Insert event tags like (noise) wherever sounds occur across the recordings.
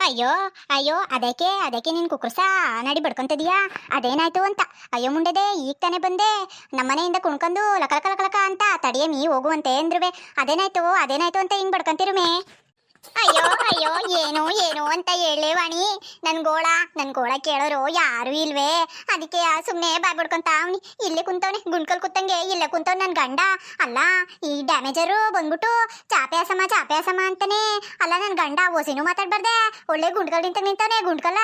ಅಯ್ಯೋ ಅಯ್ಯೋ, ಅದಕ್ಕೆ ಅದಕ್ಕೆ ನಿನ್ ಕುಕ್ರಸ ನಡಿ ಬಡ್ಕೊಂತಿದೀಯಾ? ಅದೇನಾಯ್ತು ಅಂತ? ಅಯ್ಯೋ ಮುಂಡದೆ, ಈಗ ತಾನೆ ಬಂದೆ. ನಮ್ಮನೆಯಿಂದ ಕುಣ್ಕೊಂಡು ಲಕಲಕಲಕಲಕ ಲಕ ಲಕ ಲಕ ಅಂತ ತಡಿಯ ನೀ ಹೋಗುವಂತೆ ಅಂದ್ರುವೆ. ಅದೇನಾಯ್ತು ಅದೇನಾಯ್ತು ಅಂತ ಹಿಂಗ್ ಬಡ್ಕೊಂತಿರುಮೆ ಅಯ್ಯೋ ಅಯ್ಯೋ, ಏನು ಏನು ಅಂತ ಹೇಳೇ ವಾಣಿ ನನ್ ಗೋಳ ನನ್ ಗೋಳ ಕೇಳೋರು ಯಾರು ಇಲ್ವೇ. ಅದಕ್ಕೆ ಸುಮ್ನೆ ಬಾಯ್ಬಿಡ್ಕೊಂತ ಅವ್ನಿ. ಇಲ್ಲೇ ಕುಂತವ್ನೆ ಗುಂಡ್ಕಲ್ ಕುತ್ತಂಗೆ, ಇಲ್ಲೇ ಕುಂತವ್ ನನ್ ಗಂಡ. ಅಲ್ಲ, ಈ ಡ್ಯಾಮೇಜರು ಬಂದ್ಬಿಟ್ಟು ಚಾಪೆ ಅಸಮ ಚಾಪೆ ಅಸಮ ಅಂತಾನೆ. ಅಲ್ಲ, ನನ್ ಗಂಡ ಓಸಿನೂ ಮಾತಾಡ್ಬಾರ್ದೆ. ಒಳ್ಳೆ ಗುಂಡ್ಕಲ್ ನಿಂತ ನಿಂತವನೆ ಗುಂಡ್ಕಲ್ಲ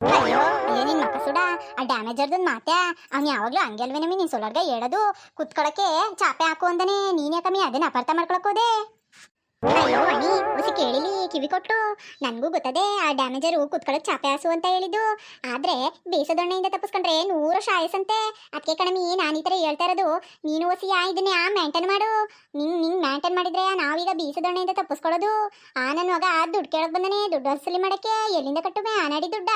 ಅಯ್ಯೋ ಏನಿನ್ ಮಕ್ಕ ಸುಡ. ಆ ಡ್ಯಾಮೇಜರ್ದನ್ ಮಾತೆ ಅವ್ನು ಯಾವಾಗ್ಲೂ ಹಂಗೆ ಅಲ್ವೇನಮಿ ನೀನ್ ಸೊಲರ್ಗ ಹೇಳೋದು. ಕುತ್ಕೊಳಕ್ಕೆ ಚಾಪೆ ಹಾಕು ಅಂದನೆ. ನೀನ್ ಯಾಕಮ್ಮಿ ಅದನ್ನ ಅಪಾರ್ಥ ಮಾಡ್ಕೊಳಕ್ ಅಯ್ಯೋ ಅಣಿ ಉಸಿ ಕೇಳಿಲಿ, ಕಿವಿ ಕೊಟ್ಟು ನನಗೂ ಗೊತ್ತದೆ, ಆ ಡ್ಯಾಮೇಜರು ಕುತ್ಕೊಳ್ಳೋದು ಚಾಪೆ ಹಾಸು ಅಂತ ಹೇಳಿದ್ದು. ಆದ್ರೆ ಬೇಸದೊಣ್ಣೆಯಿಂದ ತಪ್ಪಿಸ್ಕೊಂಡ್ರೆ ನೂರು ಶಾಯಸಂತೆ. ಅದಕ್ಕೆ ಕಣಮಿ, ನಾನು ಈ ಥರ ಹೇಳ್ತಾ ಇರೋದು. ನೀನು ಆ ಇದನ್ನೇ, ಆ ಮೇಂಟೈನ್ ಮಾಡು. ನಿಂಗೆ ನಿಂಗ್ ಮೇಂಟೈನ್ ಮಾಡಿದ್ರೆ ನಾವೀಗ ಬೀಸದೊಣ್ಣೆಯಿಂದ ತಪ್ಪಿಸ್ಕೊಳ್ಳೋದು. ಆ ನನ್ನ ಮಗ ದುಡ್ಡು ಕೇಳಕ್ ಬಂದನೆ, ದುಡ್ಡು ವಸೂಲಿ ಮಾಡಕ್ಕೆ, ಎಲ್ಲಿಂದ ಕಟ್ಟುವೆ ಆನಾಡಿ ದುಡ್ಡ?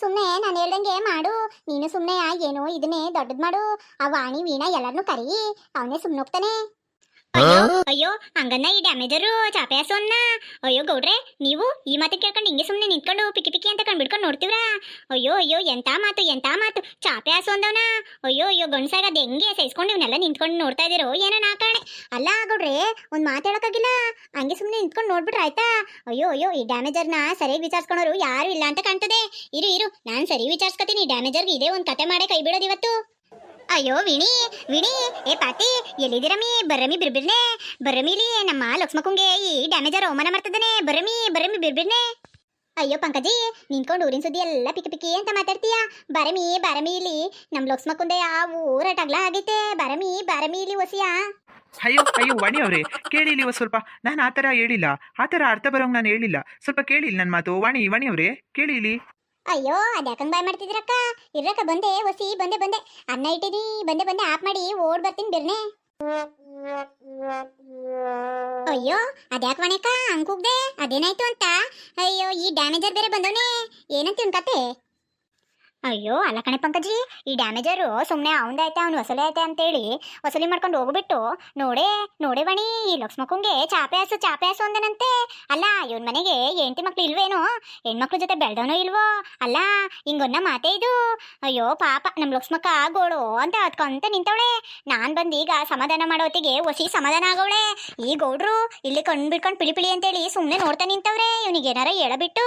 ಸುಮ್ಮನೆ ನಾನು ಹೇಳ್ದಂಗೆ ಮಾಡು. ನೀನು ಸುಮ್ಮನೆ ಏನೋ ಇದನ್ನೇ ದೊಡ್ಡದು ಮಾಡು. ಆ ವಾಣಿ ವೀಣಾ ಎಲ್ಲರನ್ನೂ ಕರಿ. ಅವನೇ ಸುಮ್ಮನೆ ಹೋಗ್ತಾನೆ. ಅಯ್ಯೋ ಅಯ್ಯೋ ಹಂಗನ್ನ ಈ ಡ್ಯಾಮೇಜರು ಚಾಪೆ ಹಾಸೋನ್ನ. ಅಯ್ಯೋ ಗೌಡ್ರೆ ನೀವು ಈ ಮಾತು ಕೇಳ್ಕೊಂಡು ಹಿಂಗೆ ಸುಮ್ಮನೆ ನಿಂತ್ಕೊಂಡು ಪಿಕಿ ಪಿಕಿ ಅಂತ ಕಂಡ್ಬಿಡ್ಕೊಂಡು ನೋಡ್ತೀವ್ರಾ? ಅಯ್ಯೋ ಅಯ್ಯೋ ಎಂತ ಮಾತು ಎಂತ ಮಾತು. ಚಾಪೆ ಹಾಸು ಅಂದವನ. ಅಯ್ಯೋ ಅಯ್ಯೋ ಗಂಡ್ಸಾಗ ಅದು ಹೆಂಗೆ ಸಹಿಸ್ಕೊಂಡು ಇವನ್ನೆಲ್ಲ ನಿಂತ್ಕೊಂಡು ನೋಡ್ತಾ ಇದೀರೋ ಏನೋ ನಾ ಕಾಣೆ. ಅಲ್ಲ ಗೌಡ್ರೆ ಒಂದು ಮಾತಾಡೋಕ್ಕಾಗಿಲ್ಲ ಹಂಗೆ ಸುಮ್ಮನೆ ನಿಂತ್ಕೊಂಡು ನೋಡ್ಬಿಟ್ರೆ ಆಯ್ತಾ? ಅಯ್ಯೋ ಅಯ್ಯೋ ಈ ಡ್ಯಾಮೇಜರ್ನ ಸರಿ ವಿಚಾರಿಸ್ಕೊಳೋರು ಯಾರು ಇಲ್ಲ ಅಂತ ಕಾಣ್ತದೆ. ಇರು ಇರು ನಾನು ಸರಿ ವಿಚಾರಿಸ್ಕೊತೀನಿ. ಡ್ಯಾಮೇಜರ್ಗೆ ಇದೇ ಒಂದು ಕತೆ ಮಾಡೇ ಕೈ ಬಿಡೋದು ಇವತ್ತು. ಅಯ್ಯೋ ವಿಣಿ ವಿಣಿ, ಏ ಪಾತಿ ಎಲ್ಲಿದ್ದೀರಮ್ಮಿ ಬರಮಿ ಬಿರ್ಬಿರ್ನೆ. ಬರಮಿಲಿ ನಮ್ಮ ಲಕ್ಷ್ಮಕ್ಕಂಗೆ ಈ ಡ್ಯಾಮೇಜರ್ ಅವಮಾನ ಮಾಡ್ತಿದ್ದಾನೆ ಬರಮಿ ಬರಮಿ ಬಿರ್ಬಿರ್ನೆ. ಅಯ್ಯೋ ಪಂಕಜಿ, ನಿಂತ್ಕೊಂಡು ಊರಿನ ಸುದ್ದಿ ಎಲ್ಲ ಪಿಕ್ಕಿ ಪಿಕ್ಕಿ ಅಂತ ಮಾತಾಡ್ತೀಯ? ಬರಮಿ ಬರಮಿ ಇಲ್ಲಿ. ನಮ್ಮ ಲಕ್ಷ್ಮಕ್ಕಂದೆ ಆ ಊರಟಗ್ಲ ಆಗೈತೆ. ಬರಮಿ ಬರಮಿ ಇಲ್ಲಿ ಒಸಿಯಾ. ಅಯ್ಯೋ ಅಯ್ಯೋ, ವಾಣಿ ಅವರೇ, ಕೇಳಿ ಇಲ್ಲಿ ಸ್ವಲ್ಪ. ನಾನು ಆ ಥರ ಹೇಳಿಲ್ಲ. ಆ ಥರ ಅರ್ಥ ಬರೋಂಗ್ ನಾನು ಹೇಳಿಲ್ಲ. ಸ್ವಲ್ಪ ಕೇಳಿಲ್ಲ ನನ್ನ ಮಾತು. ವಾಣಿ ವಾಣಿ ಅವರೇ, ಕೇಳಿ ಇಲ್ಲಿ. ಅಯ್ಯೋ ಅದ್ಯಾಕಂಗ್ ಬಾಯ್ ಮಾಡ್ತಿದ್ರಕ್ಕ ಇರ್ರಕ್ಕ, ಬಂದೆ, ಒಸಿ, ಬಂದೆ ಬಂದೆ. ಅನ್ನ ಇಟ್ಟಿನಿ ಬಂದೆ ಬಂದೆ ಆಫ್ ಮಾಡಿ, ಓಡ್ ಬರ್ತೀನಿ ಬಿರ್ನೆ. ಅಯ್ಯೋ, ಅದ್ಯಾಕ ಮನೆಕ ಅಂಕುಗ್ದೆ ಅದೇನಾಯ್ತು ಅಂತ? ಅಯ್ಯೋ, ಈ ಡ್ಯಾಮೇಜರ್ ಬೇರೆ ಬಂದವನೇ. ಏನಂತ ಕತೆ? ಅಯ್ಯೋ, ಅಲ್ಲ ಕಣೆ ಪಂಕಜಿ, ಈ ಡ್ಯಾಮೇಜರು ಸುಮ್ಮನೆ ಅವನದೈತೆ ಅವ್ನು ವಸೂಲಿ ಐತೆ ಅಂತೇಳಿ ವಸೂಲಿ ಮಾಡ್ಕೊಂಡು ಹೋಗ್ಬಿಟ್ಟು ನೋಡೆ ನೋಡೆ ಬಣಿ, ಈ ಲಕ್ಷ್ಮಕ್ಕಂಗೆ ಚಾಪೆ ಹಸು ಚಾಪೆ ಹಸು ಅಂದನಂತೆ. ಅಲ್ಲ, ಇವನ್ ಮನೆಗೆ ಹೆಂಡತಿ ಮಕ್ಳು ಇಲ್ವೇನೋ? ಹೆಣ್ಮಕ್ಳ ಜೊತೆ ಬೆಳ್ದವನೋ ಇಲ್ವೋ? ಅಲ್ಲ ಹಿಂಗೊನ್ನ ಮಾತೇ ಇದು? ಅಯ್ಯೋ, ಪಾಪ, ನಮ್ ಲಕ್ಷ್ಮಕ್ಕ ಗೋಳು ಅಂತ ಅದ್ಕೊಂತ ನಿಂತವಳೆ. ನಾನ್ ಬಂದೀಗ ಈಗ ಸಮಾಧಾನ ಮಾಡೋ ಹೊತ್ತಿಗೆ ಒಸಿ ಸಮಾಧಾನ ಆಗವಳೆ ಈ ಗೌಡ್ರು ಇಲ್ಲಿ ಕಣ್ ಬಿಡ್ಕೊಂಡು ಪಿಳಿ ಪಿಳಿ ಅಂತೇಳಿ ಸುಮ್ನೆ ನೋಡ್ತಾ ನಿಂತವ್ರೆ. ಇವನಿಗೆ ಏನಾರ ಹೇಳಬಿಟ್ಟು.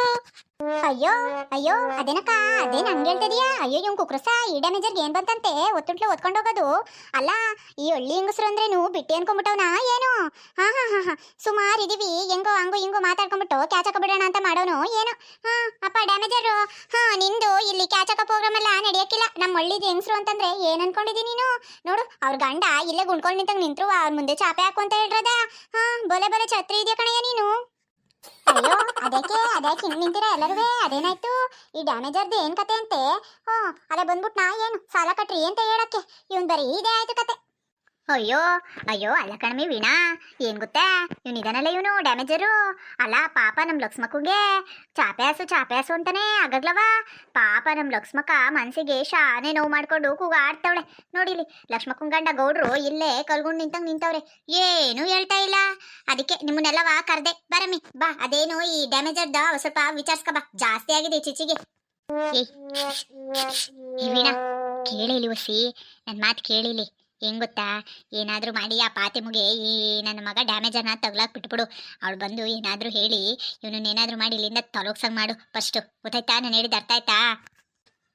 ಅಯ್ಯೋ ಅಯ್ಯೋ, ಅದೇನಕ್ಕ? ಅದೇನ್ ನಂಗೆ ಹೇಳ್ತಿದ್ಯಾ? ಅಯ್ಯೋ ಇವ್ ಕುಕ್ರಸ ಈ ಡ್ಯಾಮೇಜರ್ ಏನ್ ಬಂತಂತೆ? ಒತ್ತುಂಟ್ಲೆ ಹೋಗೋದು. ಅಲ್ಲ, ಈ ಒಳ್ಳಿ ಹೆಂಗಸ್ರು ಅಂದ್ರೇನು ಬಿಟ್ಟಿ ಅನ್ಕೊಂಬಿಟ್ಟವನ? ಏನು? ಹಾ ಹಾ ಹಾ ಹಾ. ಸುಮಾರ್ ಇದೀವಿ. ಹೆಂಗೋ, ಹಂಗೋ, ಹಿಂಗೋ ಮಾತಾಡ್ಕೊಂಡ್ಬಿಟ್ಟು ಕ್ಯಾಚ್ ಹಾಕಬಿಡೋಣ ಅಂತ ಮಾಡೋನು. ಏನು? ಹಾ, ಅಪ್ಪ ಡ್ಯಾಮೇಜರು ಹಾ, ನಿಂದು ಇಲ್ಲಿ ಕ್ಯಾಚ್ ಹಾಕೋ ಪ್ರೋಗ್ರಾಮ್ ಎಲ್ಲ ನಡೆಯಕ್ಕಿಲ್ಲ ನಮ್ಮ ಒಳ್ಳಿದ ಹೆಂಗಸ್ರು ಅಂತಂದ್ರೆ ಏನ್ ಅನ್ಕೊಂಡಿದಿ ನೀನು? ನೋಡು, ಅವ್ರ ಗಂಡ ಇಲ್ಲೇ ಗುಂಡ್ಕೊಂಡು ನಿಂತಂಗ್ ನಿಂತ್ರು, ಅವ್ರ ಮುಂದೆ ಚಾಪೆ ಹಾಕು ಅಂತ ಹೇಳ್ರದ? ಹಾ, ಬೊಲೆ ಬೊಲೆ ಛತ್ರಿ ಇದೆಯಾ ಕಣಯ್ಯ ನೀನು? ಅಯ್ಯೋ, ಅದಕ್ಕೆ ಅದಕ್ಕೆ ಹಿಂಗ್ ನಿಂತಿರ ಎಲ್ಲರೂ ಅದೇನಾಯ್ತು? ಈ ಡ್ಯಾಮೇಜರ್ದು ಏನ್ ಕತೆ ಅಂತೆ? ಹ್ಞೂ ಅದೇ ಬಂದ್ಬಿಟ್ಟು ನಾ ಏನು ಸಾಲ ಕಟ್ರಿ ಅಂತ ಹೇಳಕ್ಕೆ. ಇವನ್ ಬರೀ ಇದೇ ಆಯ್ತು ಕತೆ. ಅಯ್ಯೋ ಅಯ್ಯೋ, ಅಲ್ಲ ಕಣಮಿ ವೀಣಾ. ಏನ್ ಗೊತ್ತಾ? ಇವ್ನು ಇದನ್ನಲ್ಲ ಇವನು, ಡ್ಯಾಮೇಜರು. ಅಲ್ಲ, ಪಾಪ ನಮ್ಮ ಲಕ್ಷ್ಮಕ್ಕುಗೆ. ಚಾಪೆ ಚಾಪ್ಯಾಸು ಚಾಪೆ ಅಂತಾನೆ ಆಗಗ್ಲವ. ಪಾಪ ನಮ್ಮ ಲಕ್ಷ್ಮಕ್ಕ ಮನ್ಸಿಗೆ ಶಾನೆ ನೋವು ಮಾಡ್ಕೊಂಡು ಕೂಗಾಡ್ತವಳೆ. ನೋಡಿಲಿ, ಲಕ್ಷ್ಮಕ್ಕನ್ ಗಂಡ ಗೌಡ್ರು ಇಲ್ಲೇ ಕಲ್ಗೊಂಡು ನಿಂತಂಗ್ ನಿಂತವ್ರೆ. ಏನು ಹೇಳ್ತಾ ಇಲ್ಲ. ಅದಕ್ಕೆ ನಿಮ್ಮನ್ನೆಲ್ಲವ ಕರ್ದೆ. ಬರಮ್ಮಿ ಬಾ, ಅದೇನು ಈ ಡ್ಯಾಮೇಜರ್ದ ಸ್ವಲ್ಪ ವಿಚಾರಿಸ್ಕ ಬಾ. ಜಾಸ್ತಿ ಆಗಿದೆ ಚಿಚಿಗೆ. ವೀಣಾ, ಕೇಳಿಲಿ ಒಸಿ ನನ್ನ ಮಾತು ಕೇಳಿಲಿ. ಹೆಂಗ್ ಗೊತ್ತಾ? ಏನಾದ್ರೂ ಮಾಡಿ ಆ ಪಾತಿමුಗೆ ಈ ನನ್ನ ಮಗ ಡ್ಯಾಮೇಜ್ ಅನ್ನ ತಗ್ಲಾಕ್ ಬಿಟ್ಬಿಡು. ಅವಳು ಬಂದು ಏನಾದ್ರೂ ಹೇಳಿ ಇವನನ್ನ ಏನಾದ್ರೂ ಮಾಡಿ ಇಲ್ಲಿಂದ ತಲೋಗ್ಸಂಗ್ ಮಾಡು ಫಸ್ಟ್ ಗೊತ್ತಾಯ್ತಾ? ನಾನು ಹೇಳಿದ ಅರ್ಥ ಆಯ್ತಾ?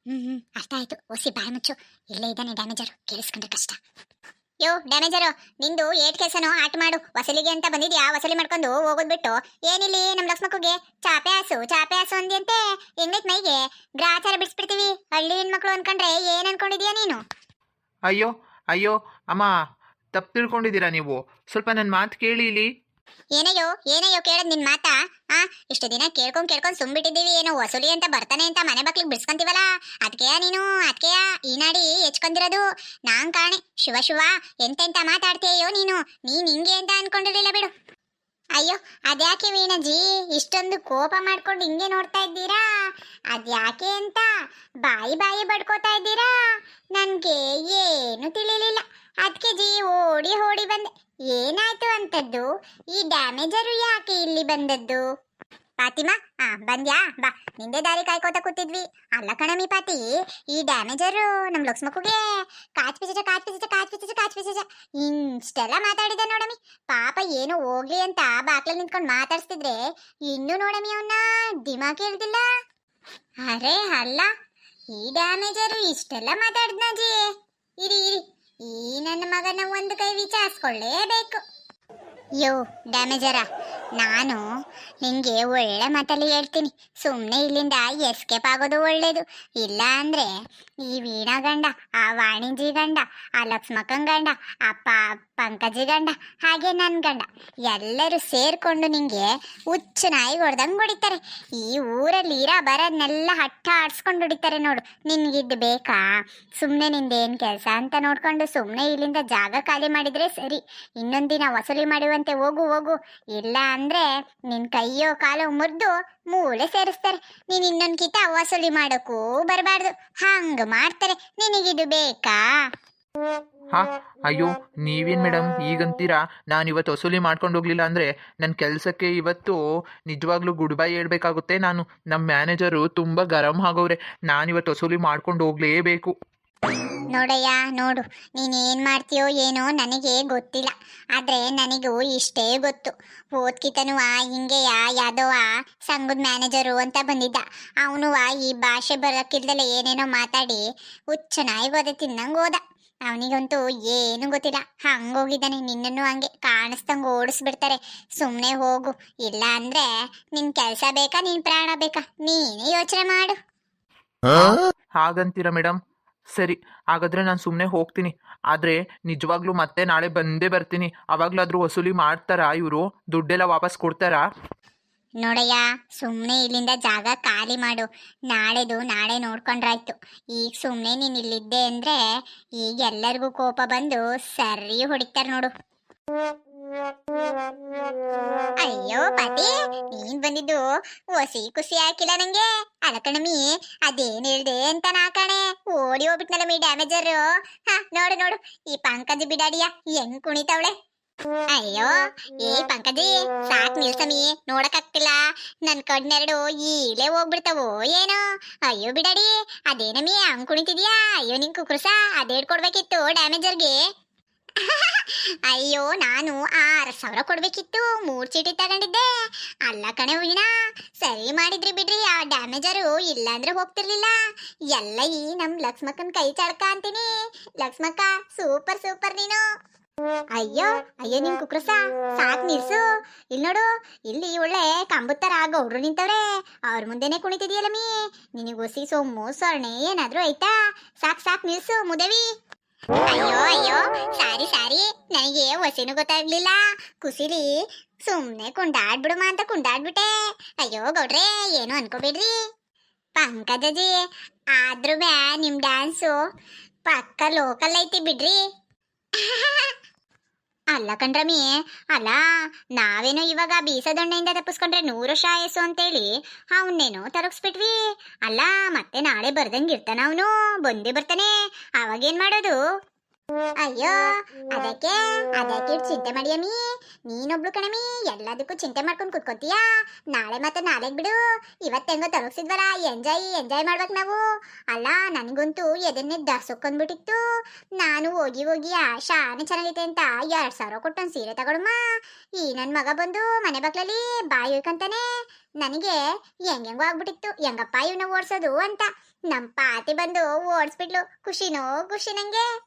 ಹ್ಮ್ ಹ್ಮ್. ಅರ್ಥ ಆಯ್ತು. ಓಸಿ ಬಾಯ್ ಮುಚ್ಚು. ಇಲ್ಲೇ ಇದ್ದಾನೆ ಡ್ಯಾಮೇಜರು ಕೇಳಿಸ್ಕೊಂಡ್ರೆ ಕಷ್ಟ. ಯೋ ಡ್ಯಾಮೇಜರು ನಿಂದು ಏಟ್ ಕೆಲಸನೋ ಆಟ ಮಾಡು. ವಸಲಿಗೆ ಅಂತ ಬಂದಿದ್ಯಾ? ವಸಲಿ ಮಾಡ್ಕೊಂಡು ಹೋಗೋದ್ ಬಿಟ್ಟು. ಏನಿಲ್ಲಿ ನಮ್ ಲಕ್ಷ್ಮಕ್ಕುಗೆ? ಚಾಪೆ ಹಾಸು ಚಾಪೆ ಹಾಸು ಅಂದ್ಯಂತೆ. ಹೆಂಗೈತ್ ಮೈಗೆ? ಗ್ರಾಚಾರ ಬಿಡಿಸ್ಬಿಡ್ತೀವಿ. ಹಳ್ಳಿ ಹೆಣ್ಮಕ್ಳು ಅನ್ಕೊಂಡ್ರೆ ಏನ್ ಅನ್ಕೊಂಡಿದ್ಯಾ ನೀನು? ಅಯ್ಯೋ ಅಯ್ಯೋ, ಅಮ್ಮ, ತಪ್ಪು ತಿಳ್ಕೊಂಡಿದ್ದೀರಾ ನೀವು? ಸ್ವಲ್ಪ ನನ್ನ ಮಾತು ಕೇಳಿ ಇಲ್ಲಿ. ಏನಯ್ಯೋ ಏನಯ್ಯೋ ಕೇಳದ್ ನಿನ್ ಮಾತಾ? ಆ, ಇಷ್ಟು ದಿನ ಕೇಳ್ಕೊಂಡ್ ಕೇಳ್ಕೊಂಡ್ ಸುಮ್ಬಿಟ್ಟಿದ್ದೀವಿ ಏನೋ ವಸೂಲಿ ಅಂತ ಬರ್ತಾನೆ ಅಂತ ಮನೆ ಬಾಕ್ಲಿಗೆ ಬಿಡ್ಸ್ಕೊಂತೀವಲ್ಲ? ಅದಕ್ಕೆಯ ನೀನು ಅದಕ್ಕೆಯ ಈ ನಾಡಿ ಹೆಚ್ಕೊಂಡಿರೋದು? ನಾನ್ ಕಾಣೆ. ಶಿವ ಶಿವ, ಎಂತೆಂತ ಮಾತಾಡ್ತೀಯೋ ನೀನು? ನೀನ್ ಹಿಂಗೆ ಅಂತ ಅನ್ಕೊಂಡಿರ್ಲಿಲ್ಲ ಬಿಡು. ಅಯ್ಯೋ, ಅದ್ಯಾಕೆ ವೀಣಾಜಿ? ಇಷ್ಟೊಂದು ಕೋಪ ಮಾಡ್ಕೊಂಡು ಹಿಂಗೆ ನೋಡ್ತಾ ಇದ್ದೀರಾ? ಅದ್ಯಾಕೆ ಅಂತ ಬಾಯಿ ಬಾಯಿ ಬಡ್ಕೋತಾ ಇದ್ದೀರಾ? ನನಗೆ ಏನು ತಿಳಿಲಿಲ್ಲ. ಅದಕ್ಕೆ ಜಿ ಓಡಿ ಓಡಿ ಬಂದೆ. ಏನಾಯ್ತು ಅಂತದ್ದು? ಈ ಡ್ಯಾಮೇಜರು ಯಾಕೆ ಇಲ್ಲಿ ಬಂದದ್ದು? ಪಾತಿಮಾ, ಆ, ಬಂದ್ಯಾ? ಬಾ, ನಿಂದೆ ದಾರಿ ಕಾಯ್ಕೋತ ಕೂತಿದ್ವಿ. ಅಲ್ಲ ಕಣಮಿ ಪಾತಿ, ಈ ಡ್ಯಾಮೇಜರು ನಮ್ ಲಕ್ಷ್ಮಕ್ಕುಗೆ ಕಾಚ್ ಪಿಚ ಕಾಚ್ ಪಿಚ ಕಾಚ್ ಪಿಚ ಕಾಚ್ ಪಿಚ ಇಷ್ಟೆಲ್ಲ ಮಾತಾಡಿದೆ ನೋಡಮಿ. ಪಾಪ ಏನು ಹೋಗ್ಲಿ ಅಂತ ಬಾಕ್ಲಲ್ಲಿ ನಿಂತ್ಕೊಂಡು ಮಾತಾಡ್ಸ್ತಿದ್ರೆ ಇನ್ನು ನೋಡಮಿ ಅವನ್ನ ದಿಮಾಕ್ ಹೇಳ್ದಿಲ್ಲ. ಅರೆ ಅಲ್ಲ, ಈ ಡ್ಯಾಮೇಜರು ಇಷ್ಟೆಲ್ಲ ಮಾತಾಡ್ದ್ನಾಜಿ ಇರಿ ಇರಿ, ಈ ನನ್ನ ಮಗನ ಒಂದು ಕೈ ವಿಚಾರಿಸ್ಕೊಳ್ಳೇಬೇಕು. ಯೋ, ಡ್ಯಾಮೇಜರ ನಾನು ನಿಂಗೆ ಒಳ್ಳೆ ಮಾತಲ್ಲಿ ಹೇಳ್ತೀನಿ. ಸುಮ್ಮನೆ ಇಲ್ಲಿಂದ ಎಸ್ಕೇಪ್ ಆಗೋದು ಒಳ್ಳೇದು. ಇಲ್ಲ ಅಂದರೆ ಈ ವೀಣಾ ಗಂಡ, ಆ ವಾಣಿಜ್ಯ ಗಂಡ, ಆ ಲಕ್ಷ್ಮಕನ್ ಗಂಡ, ಆ ಪ ಪಂಕಜಿ ಗಂಡ, ಹಾಗೆ ನನ್ನ ಗಂಡ. ಎಲ್ಲರೂ ಸೇರ್ಕೊಂಡು ನಿಂಗೆ ಹುಚ್ಚು ನಾಯಿ ಹೊಡೆದಂಗೆ ಹೊಡಿತಾರೆ. ಈ ಊರಲ್ಲಿ ಇರ ಬರನ್ನೆಲ್ಲ ಹಟ್ಟ ಆಡಿಸ್ಕೊಂಡು ಹೊಡಿತಾರೆ ನೋಡು. ನಿನ್ಗಿದ್ದು ಬೇಕಾ? ಸುಮ್ಮನೆ ನಿಂದೇನು ಕೆಲಸ ಅಂತ ನೋಡ್ಕೊಂಡು ಸುಮ್ಮನೆ ಇಲ್ಲಿಂದ ಜಾಗ ಖಾಲಿ ಮಾಡಿದ್ರೆ ಸರಿ. ಇನ್ನೊಂದು ದಿನ ವಸೂಲಿ ಮಾಡುವಂತೆ ಹೋಗು ಹೋಗು. ಇಲ್ಲ ಅಂದ್ರೆ ನಿನ್ ಕೈಯೋ ಕಾಲೋ ಮುರಿದು ಮೂಳೆ ಸೇರಿಸ್ತಾರೆ. ನೀನು ಇನ್ನೊಂದ್ ಕಿತ ವಸೂಲಿ ಮಾಡೋಕ್ಕೂ ಬರಬಾರ್ದು. ಹಂಗೆ ಮಾಡ್ತಾರೆ. ನಿನಗಿದು ಬೇಕಾ? ಹಾ, ಅಯ್ಯೋ, ನೀವೇನ್ ಮೇಡಮ್ ಈಗಂತೀರಾ ನಾನು ಇವತ್ತು ವಸೂಲಿ ಮಾಡ್ಕೊಂಡು ಹೋಗ್ಲಿಲ್ಲ ಅಂದ್ರೆ ನನ್ನ ಕೆಲಸಕ್ಕೆ ಇವತ್ತು ನಿಜವಾಗ್ಲೂ ಗುಡ್ ಬೈ ಹೇಳ್ಬೇಕಾಗುತ್ತೆ ನಾನು. ನಮ್ಮ ಮ್ಯಾನೇಜರು ತುಂಬ ಗರಂ ಆಗೋವ್ರೆ. ನಾನು ಇವತ್ತು ವಸೂಲಿ ಮಾಡ್ಕೊಂಡು ಹೋಗ್ಲೇಬೇಕು. ನೋಡಯ್ಯ, ನೋಡು. ನೀನ್ ಏನ್ ಮಾಡ್ತೀಯೋ ಏನೋ ನನಗೆ ಗೊತ್ತಿಲ್ಲ. ಆದ್ರೆ ನನಗೂ ಇಷ್ಟೇ ಗೊತ್ತು. ಓದ್ಕಿತನುವ ಹಿಂಗೆಯ ಯಾದವ ಸಂಘದ ಮ್ಯಾನೇಜರು ಅಂತ ಬಂದಿದ್ದ. ಅವನುವ ಈ ಭಾಷೆ ಬರೋಕ್ಕಿಲ್ದಲೆ ಏನೇನೋ ಮಾತಾಡಿ ಹುಚ್ಚನಾಗಿ ತಿನ್ನಂಗೆ ತಿನ್ನಂಗ್ ಹೋದ. ಅವನಿಗಂತೂ ಏನು ಗೊತ್ತಿಲ್ಲ. ಹಂಗೋಗಿದ್ದಾನೆ ನಿನ್ನನ್ನು ಹಂಗೆ ಕಾಣಿಸ್ದಂಗೆ ಓಡಿಸ್ಬಿಡ್ತಾರೆ. ಸುಮ್ಮನೆ ಹೋಗು. ಇಲ್ಲ ಅಂದ್ರೆ ನಿನ್ ಕೆಲಸ ಬೇಕಾ ನಿನ್ ಪ್ರಾಣ ಬೇಕಾ? ನೀನೇ ಯೋಚನೆ ಮಾಡು. ಹಾಗಂತೀರಾ ಮೇಡಮ್ ಸರಿ ಹಾಗಾದ್ರೆ ನಾನು ಸುಮ್ಮನೆ ಹೋಗ್ತೀನಿ. ಆದ್ರೆ ನಿಜವಾಗ್ಲೂ ಮತ್ತೆ ನಾಳೆ ಬಂದೇ ಬರ್ತೀನಿ. ಅವಾಗ್ಲಾದ್ರೂ ವಸೂಲಿ ಮಾಡ್ತಾರಾ ಇವರು? ದುಡ್ಡೆಲ್ಲ ವಾಪಸ್ ಕೊಡ್ತಾರಾ? ನೋಡಯ್ಯ ಸುಮ್ಮನೆ ಇಲ್ಲಿಂದ ಜಾಗ ಖಾಲಿ ಮಾಡು. ನಾಳೆದು ನಾಳೆ ನೋಡ್ಕೊಂಡ್ರಾಯ್ತು. ಈಗ ಸುಮ್ಮನೆ ನೀನು ಇಲ್ಲಿದ್ದೆ ಅಂದ್ರೆ ಈಗ ಎಲ್ಲರಿಗೂ ಕೋಪ ಬಂದು ಸರಿ ಹೊಡಿತಾರೆ ನೋಡು. ಅಯ್ಯೋ ಪತಿ, ನೀನ್ ಬಂದಿದ್ದು ಒಸಿ ಖುಷಿ ಹಾಕಿಲ್ಲ ನಂಗೆ. ಅಲ್ಲ ಕಣಮಿ, ಅದೇನ್ ಹೇಳ್ದೆ ಅಂತ ನಾ ಕಣೆ. ಓಡಿ ಹೋಗ್ಬಿಟ್ನಲ್ಲ ಮೀ ಡ್ಯಾಮೇಜರ್. ಹಾ, ನೋಡು ನೋಡು. ಈ ಪಂಕಜ ಬಿಡಾಡಿಯಾ ಹೆಂಗ್ ಕುಣಿತವಳೆ? ಅಯ್ಯೋ ಏ ಪಂಕಜಿ, ಸಾಕ್ ನಿಲ್ಸಮಿ, ನೋಡಕ್ಕಾಗ್ತಿಲ್ಲ. ನನ್ ಕಣ್ಣೆರಡು ಈಲೇ ಹೋಗ್ಬಿಡ್ತಾವೋ ಏನೋ. ಅಯ್ಯೋ ಬಿಡಡಿ ಅದೇನಮಿ ಹಂಗ್ ಕುಣಿತಿದ್ಯಾ? ಅಯ್ಯೋ, ನಿನ್ ಕುಕ್ರಸ? ಅದೇಡ್ ಕೊಡ್ಬೇಕಿತ್ತು ಡ್ಯಾಮೇಜರ್ಗೆ. (laughs) ಅಯ್ಯೋ, ನಾನು ಆರು ಸಾವಿರ ಕೊಡ್ಬೇಕಿತ್ತು. ಮೂರ್ ಚೀಟಿ ತಗೊಂಡಿದ್ದೆ. ಅಲ್ಲ ಕಣೆ ವೀಣಾ, ಸರಿ ಮಾಡಿದ್ರಿ ಬಿಡ್ರಿ. ಆ ಡ್ಯಾಮೇಜರು ಇಲ್ಲಾಂದ್ರೆ ಹೋಗ್ತಿರ್ಲಿಲ್ಲ. ಎಲ್ಲ ಈ ನಮ್ ಲಕ್ಷ್ಮಕ್ಕನ್ ಕೈ ಚಡ್ಕ ಅಂತೀನಿ. ಲಕ್ಷ್ಮಕ್ಕ, ಸೂಪರ್ ಸೂಪರ್ ನೀನು. ಅಯ್ಯೋ ಅಯ್ಯೋ ನಿನ್ ಕುಕ್ರಸ ಸಾಕ್ ನಿಲ್ಸು ಇಲ್ಲಿ ನೋಡು ಇಲ್ಲಿ ಒಳ್ಳೆ ಕಂಬುತ್ತರ ಗೌಡ್ರು ನಿಂತವ್ರೆ ಅವ್ರ ಮುಂದೆನೆ ಕುಣಿತಿದ್ಯಲ್ಲ ಮೀ ನಿನಗೆ ಒಸಿ ಸೊಮ್ಮು ಸೊರ್ಣೆ ಏನಾದ್ರೂ ಆಯ್ತಾ ಸಾಕ್ ಸಾಕ್ ನಿಲ್ಸು ಮುದವಿ ಅಯ್ಯೋ ಅಯ್ಯೋ ಸಾರಿ ಸಾರಿ ನನಗೆ ಒಸಿನೂ ಗೊತ್ತಾಗ್ಲಿಲ್ಲ ಕುಸಿಲಿ ಸುಮ್ನೆ ಕುಂಡಾಡ್ಬಿಡುಮ ಅಂತ ಕುಂಡಾಡ್ಬಿಟ್ಟೆ ಅಯ್ಯೋ ಗೌಡ್ರೆ ಏನು ಅನ್ಕೋಬೇಡ್ರಿ ಪಂಕಜಿ ಆದ್ರೂ ಬ್ಯಾ ನಿಮ್ ಡ್ಯಾನ್ಸು ಪಕ್ಕ ಲೋಕಲ್ ಐತಿ ಬಿಡ್ರಿ ಅಲ್ಲ ಕಣ್ರಮಿ, ಅಲ್ಲ, ನಾವೇನೋ ಇವಾಗ ಬೀಸದೊಣ್ಣೆಯಿಂದ ತಪ್ಪಿಸ್ಕೊಂಡ್ರೆ ನೂರು ವರ್ಷ ಆಯಸ್ಸು ಅಂತೇಳಿ ಅವನ್ನೇನೋ ತರಗಿಸ್ಬಿಟ್ವಿ. ಅಲ್ಲ, ಮತ್ತೆ ನಾಳೆ ಬರ್ದಂಗೆ ಇರ್ತಾನ ಅವನು, ಬಂದೇ ಬರ್ತಾನೆ. ಅವಾಗೇನ್ ಮಾಡೋದು? ಅಯ್ಯೋ, ಅದಕ್ಕೆ ಅದಕ್ಕೆ ಚಿಂತೆ ಮಾಡಿಯಮ್ಮಿ ನೀನೊಬ್ಳು ಕಣಮಿ, ಎಲ್ಲದಕ್ಕೂ ಚಿಂತೆ ಮಾಡ್ಕೊಂಡು ಕುತ್ಕೋತೀಯಾ? ನಾಳೆ ಮತ್ತೆ ನಾಳೆಗ್ ಬಿಡು. ಇವತ್ತೆಂಗೋ ತರಗಿಸಿದ್ವಲ್ಲ, ಎಂಜಾಯ್ ಎಂಜಾಯ್ ಮಾಡ್ಬೇಕು ನಾವು. ಅಲ್ಲ, ನನಗಂತೂ ಎದನ್ನೇ ದರ್ಸೊಕ್ಕೊಂಡ್ಬಿಟ್ಟಿತ್ತು ನಾನು ಹೋಗಿ ಹೋಗಿ ಆ ಶಾನೆ ಅಂತ ಎರಡ್ ಸಾವಿರ ಕೊಟ್ಟೊಂದು ಸೀರೆ ತಗೊಳಮ್ಮ ಈ ನನ್ನ ಮಗ ಬಂದು ಮನೆ ಬಾಗ್ಲಲ್ಲಿ ಬಾಯಿ ಹೊಯ್ಕೊಂತಾನೆ ನನಗೆ ಹೆಂಗೆಂಗೋ ಆಗ್ಬಿಟ್ಟಿತ್ತು. ಹೆಂಗಪ್ಪ ಇವನ್ನ ಓಡ್ಸೋದು ಅಂತ. ನಮ್ಮ ಪಾತಿ ಬಂದು ಓಡಿಸ್ಬಿಟ್ಲು. ಖುಷಿನೋ ಖುಷಿ ನಂಗೆ.